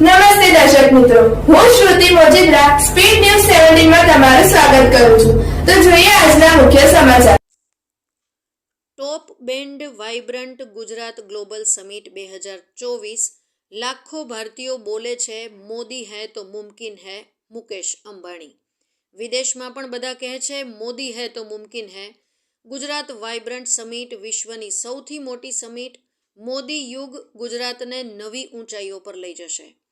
નમસ્તે દર્શક મિત્રો. હું શ્રુતિ મોજીદ્રા સ્પીડ ન્યૂઝ સેવન્ટીનમાં તમારું સ્વાગત કરું છું. તો જોઈએ આજના મુખ્ય સમાચાર. Top band vibrant Gujarat global summit બે હજાર ચોવીસ. લાખો ભારતીયો બોલે છે, મોદી હૈ તો મુમકિન હૈ મુકેશ અંબાણી. વિદેશમાં પણ બધા કહે છે, મોદી હૈ તો મુમકિન હૈ. ગુજરાત વાઇબ્રન્ટ સમિટ વિશ્વની સૌથી મોટી સમિટ. મોદી યુગ ગુજરાતને નવી ઊંચાઈઓ પર લઈ જશે.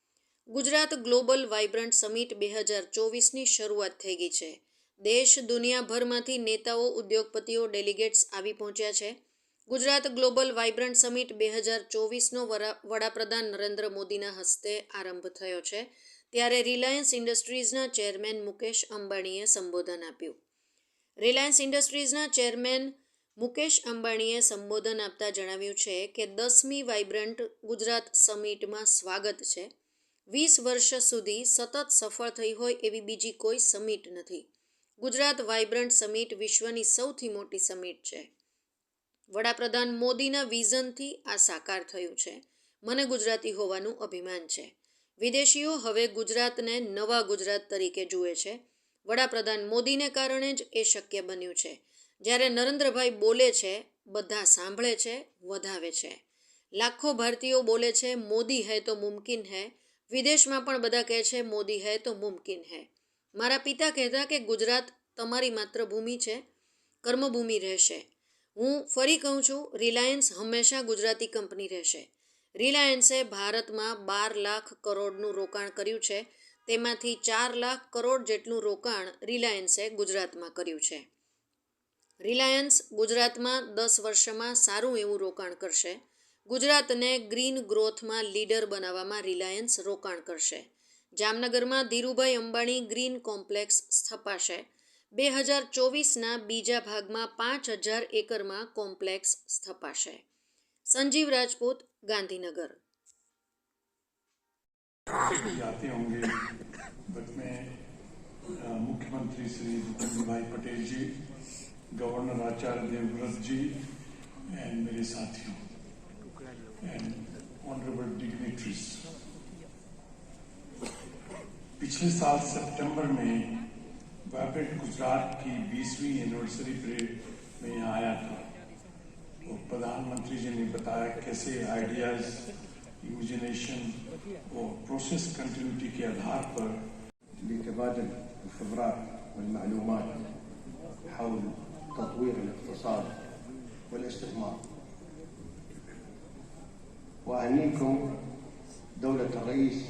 ગુજરાત ગ્લોબલ વાઇબ્રન્ટ સમિટ બે હજાર ચોવીસની શરૂઆત થઈ ગઈ છે. દેશ દુનિયાભરમાંથી નેતાઓ, ઉદ્યોગપતિઓ, ડેલિગેટ્સ આવી પહોંચ્યા છે. ગુજરાત ગ્લોબલ વાઇબ્રન્ટ સમિટ બે હજાર ચોવીસનો વડાપ્રધાન નરેન્દ્ર મોદીના હસ્તે આરંભ થયો છે, ત્યારે રિલાયન્સ ઇન્ડસ્ટ્રીઝના ચેરમેન મુકેશ અંબાણીએ સંબોધન આપ્યું. રિલાયન્સ ઇન્ડસ્ટ્રીઝના ચેરમેન મુકેશ અંબાણીએ સંબોધન આપતા જણાવ્યું છે કે દસમી વાઇબ્રન્ટ ગુજરાત સમિટમાં સ્વાગત છે. વીસ વર્ષ સુધી સતત સફળ થઈ હોય એવી બીજી કોઈ સમિટ નથી. ગુજરાત વાઇબ્રન્ટ સમિટ વિશ્વની સૌથી મોટી સમિટ છે. વડાપ્રધાન મોદીના વિઝનથી આ સાકાર થયું છે. મને ગુજરાતી હોવાનું અભિમાન છે. વિદેશીઓ હવે ગુજરાતને નવા ગુજરાત તરીકે જુએ છે. વડાપ્રધાન મોદીને કારણે જ એ શક્ય બન્યું છે. જ્યારે નરેન્દ્રભાઈ બોલે છે, બધા સાંભળે છે, વધાવે છે. લાખો ભારતીયો બોલે છે, મોદી હૈ તો મુમકિન હૈ વિદેશમાં પણ બધા કહે છે, મોદી હૈ તો મુમકિન હૈ. મારા પિતા કહેતા કે, ગુજરાત તમારી માતૃભૂમિ છે, કર્મભૂમિ રહેશે. હું ફરી કહું છું, રિલાયન્સ હંમેશા ગુજરાતી કંપની રહેશે. રિલાયન્સે ભારતમાં બાર લાખ કરોડનું રોકાણ કર્યું છે, તેમાંથી ચાર લાખ કરોડ જેટલું રોકાણ રિલાયન્સે ગુજરાતમાં કર્યું છે. રિલાયન્સ ગુજરાતમાં દસ વર્ષમાં સારું એવું રોકાણ કરશે ગુજરાતને ગ્રીન ગ્રોથમાં લીડર બનાવવામાં રિલાયન્સ રોકાણ કરશે જામનગરમાં ધીરુભાઈ અંબાણી ગ્રીન કોમ્પ્લેક્સ સ્થપાશે બે હજાર ચોવીસના બીજા ભાગમાં પાંચ હજાર એકરમાં કોમ્પ્લેક્સ સ્થપાશે સંજીવ રાજપૂત ગાંધીનગર जाते होंगे बट मैं अ, मुख्यमंत्री श्री भूपेंद्र भाई पटेल जी governor Acharya Devvrat ji and मेरे साथियों एंड ऑनरेबल डिग्नेटरीज पिछले साल सितंबर में वाइब्रेंट गुजरात की 20वीं एनिवर्सरी परेड में यहाँ आया था तो प्रधानमंत्री जी ने बताया कैसे आइडियाज इमेजिनेशन और प्रोसेस कंटिन्यूटी के आधार पर لتبادل الخبرات والمعلومات حول تطوير الاقتصاد والاستثمار وأهنيكم دولة الرئيس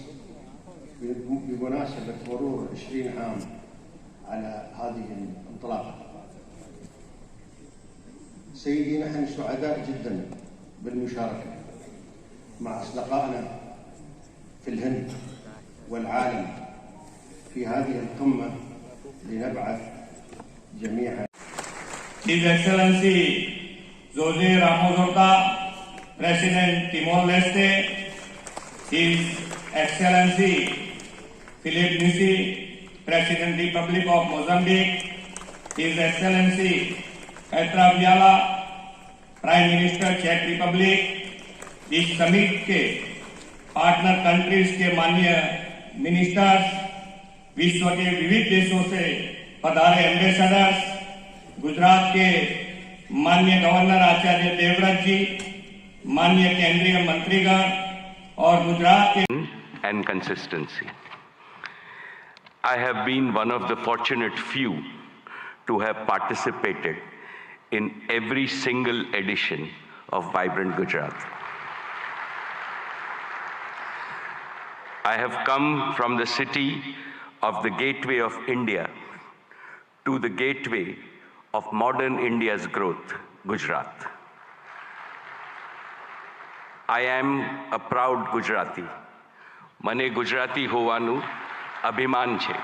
بمناسبة مرور 20 عام على هذه الانطلاقة. سيدي نحن سعداء جدا بالمشاركة مع أصدقائنا في الهند والعالم في هذه القمة لنبعث جميعا. His Excellency Jose Ramos Horta, President Timor-Leste, His Excellency Philip Nyusi, President Republic of Mozambique, His Excellency Petra Fiala, Prime Minister Czech Republic, इस समिट के पार्टनर कंट्रीज़ के माननीय मिनिस्टर्स विश्व के विविध देशों से पधारे एम्बेसडर्स गुजरात के माननीय गवर्नर आचार्य देवव्रत जी माननीय केंद्रीय मंत्रीगण और गुजरात के and consistency. I have been one of the fortunate few to have participated in every single edition of Vibrant Gujarat. I have come from the city of the gateway of India to the gateway of modern India's growth, Gujarat. I am a proud Gujarati. મને ગુજરાતી હોવાનું અભિમાન છે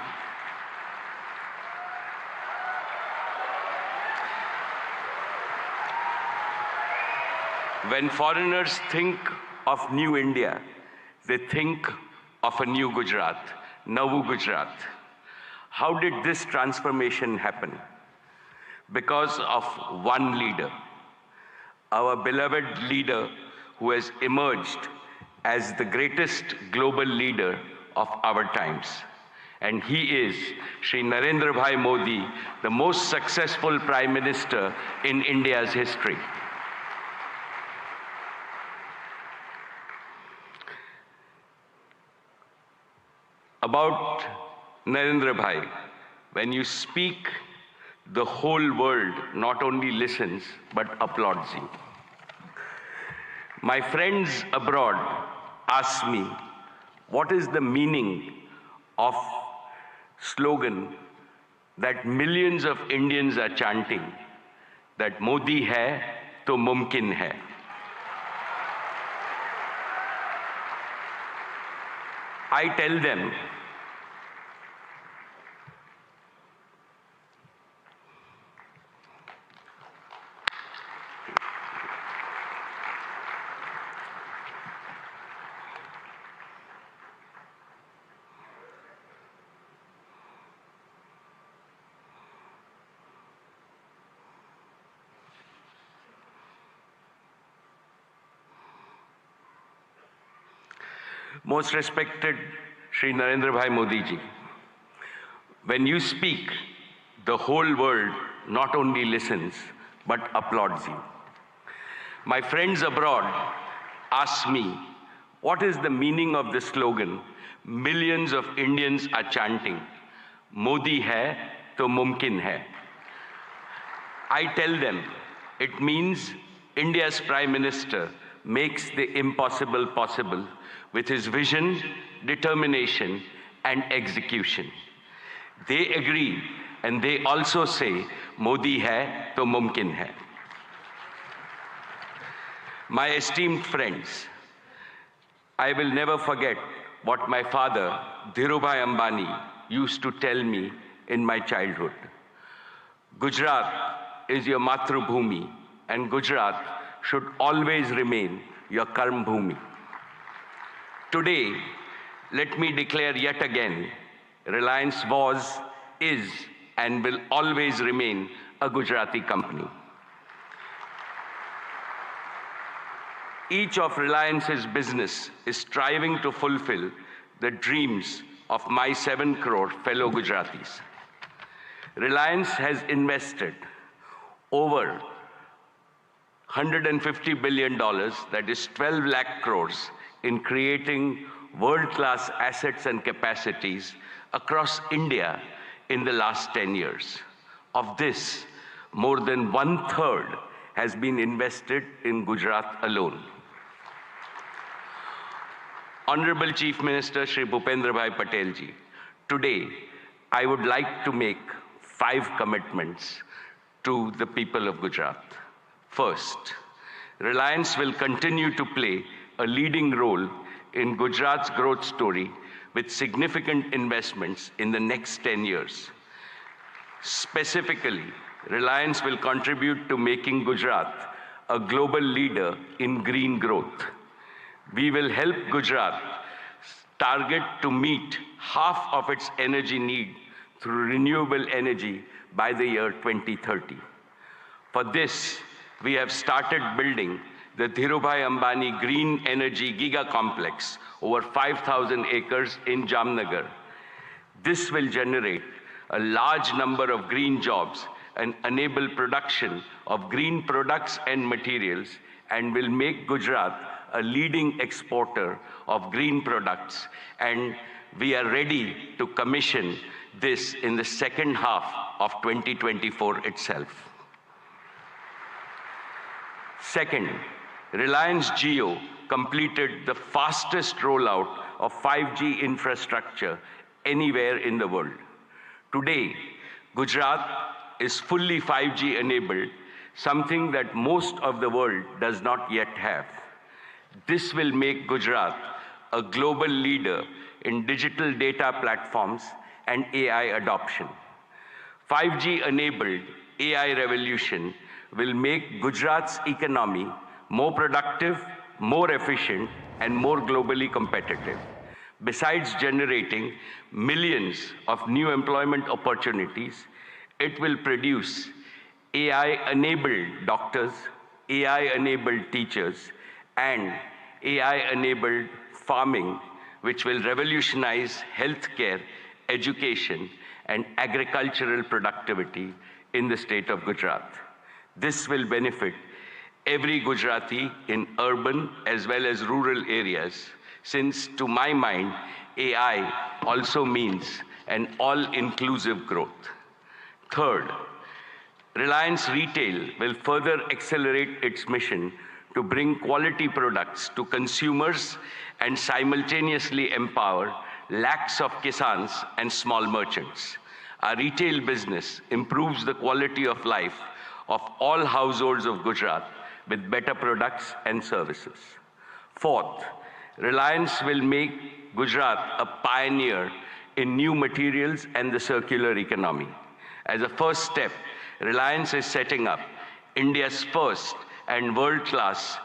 When foreigners think of new India, they think of a new Gujarat, Navu Gujarat. How did this transformation happen? Because of one leader, our beloved leader who has emerged as the greatest global leader of our times. And he is Sri Narendra Bhai Modi, the most successful Prime Minister in India's history. About Narendra Bhai, when you speak, the whole world not only listens but applauds you. My friends abroad ask me, what is the meaning of slogan that millions of Indians are chanting that Modi hai to mumkin hai. I tell them Most respected Sri Narendra Bhai Modi ji, when you speak, the whole world not only listens but applauds you. My friends abroad ask me, what is the meaning of the slogan millions of Indians are chanting, Modi hai to mumkin hai. I tell them it means India's Prime Minister makes the impossible possible with his vision, determination, and execution. They agree and they also say, Modi hai to mumkin hai. My esteemed friends, I will never forget what my father, Dhirubhai Ambani, used to tell me in my childhood. Gujarat is your Matrubhumi, and Gujarat should always remain your Karm Bhumi. Today, let me declare yet again Reliance was, is, and will always remain a Gujarati company. Each of Reliance's business is striving to fulfill the dreams of my 7 crore fellow Gujaratis. Reliance has invested over $150 billion, that is 12 lakh crores, in creating world-class assets and capacities across India in the last 10 years. Of this, more than one-third has been invested in Gujarat alone. Honorable Chief Minister Shri Bhupendra Bhai Patel ji, today I would like to make five commitments to the people of Gujarat. First, Reliance will continue to play a leading role in Gujarat's growth story with significant investments in the next 10 years. Specifically, Reliance will contribute to making Gujarat a global leader in green growth. We will help Gujarat target to meet half of its energy need through renewable energy by the year 2030. For this, we have started building the Dhirubhai Ambani Green Energy Giga Complex over 5,000 acres in Jamnagar. This will generate a large number of green jobs and enable production of green products and materials and will make Gujarat a leading exporter of green products. And we are ready to commission this in the second half of 2024 itself. Second, Reliance Geo completed the fastest rollout of 5G infrastructure anywhere in the world. Today, Gujarat is fully 5G enabled, something that most of the world does not yet have. This will make Gujarat a global leader in digital data platforms and AI adoption. 5G enabled AI revolution will make Gujarat's economy more productive, more efficient, and more globally competitive. Besides generating millions of new employment opportunities, it will produce AI enabled doctors, AI enabled teachers, and AI enabled farming, which will revolutionize healthcare, education, and agricultural productivity in the state of Gujarat. This will benefit every Gujarati in urban as well as rural areas, since to my mind, AI also means an all inclusive growth. Third, Reliance Retail will further accelerate its mission to bring quality products to consumers and simultaneously empower lakhs of kisans and small merchants. Our retail business improves the quality of life of all households of Gujarat with better products and services. Fourth, Reliance will make Gujarat a pioneer in new materials and the circular economy. As a first step, Reliance is setting up India's first and world class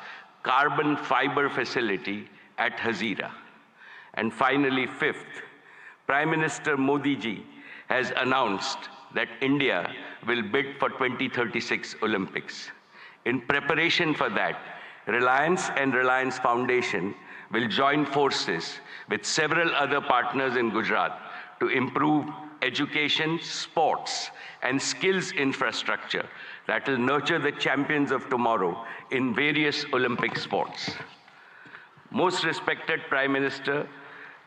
carbon fiber facility at Hazira. And finally, fifth, Prime Minister Modi ji has announced that India will bid for 2036 Olympics. In preparation for that, Reliance and Reliance Foundation will join forces with several other partners in Gujarat to improve education, sports, and skills infrastructure that will nurture the champions of tomorrow in various Olympic sports. Most respected Prime Minister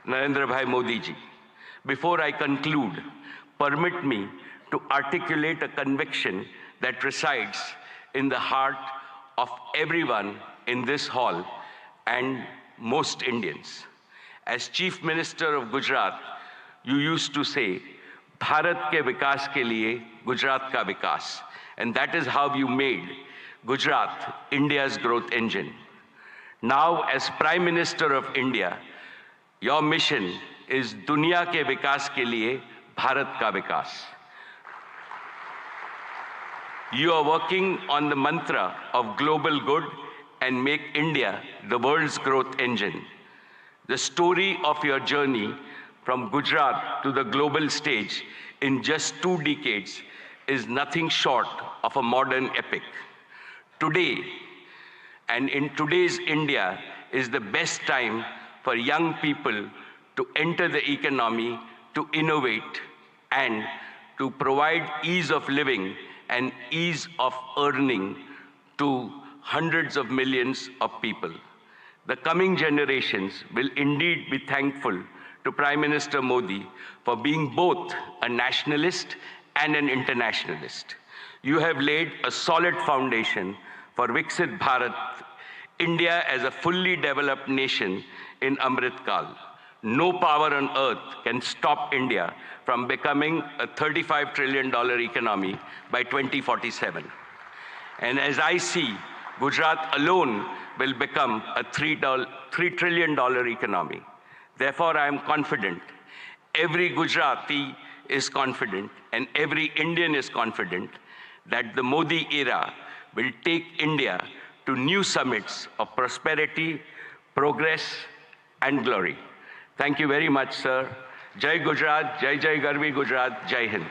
Narendra Bhai Modi ji, before I conclude, permit me to articulate a conviction that resides in the heart of everyone in this hall and most Indians. As Chief Minister of Gujarat, you used to say, Bharat ke vikas ke liye, Gujarat ka vikas. And that is how you made Gujarat India's growth engine. Now, as Prime Minister of India, your mission is Dunya ke vikas ke liye, you are working on the mantra of global good and make India the world's growth engine. The story of your journey from Gujarat to the global stage in just two decades is nothing short of a modern epic. Today, and in today's India, is the best time for young people to enter the economy, to innovate, and to provide ease of living and ease of earning to hundreds of millions of people. The coming generations will indeed be thankful to Prime Minister Modi for being both a nationalist and an internationalist. You have laid a solid foundation for Viksit Bharat, India as a fully developed nation in Amrit Kal. No power on earth can stop India from becoming a $35 trillion economy by 2047. And as I see, Gujarat alone will become a $3, $3 trillion economy. Therefore, I am confident, every Gujarati is confident, and every Indian is confident that the Modi era will take India to new summits of prosperity, progress, and glory. Thank you very much, sir. Jai Gujarat, Jai Jai Garvi Gujarat, Jai Hind.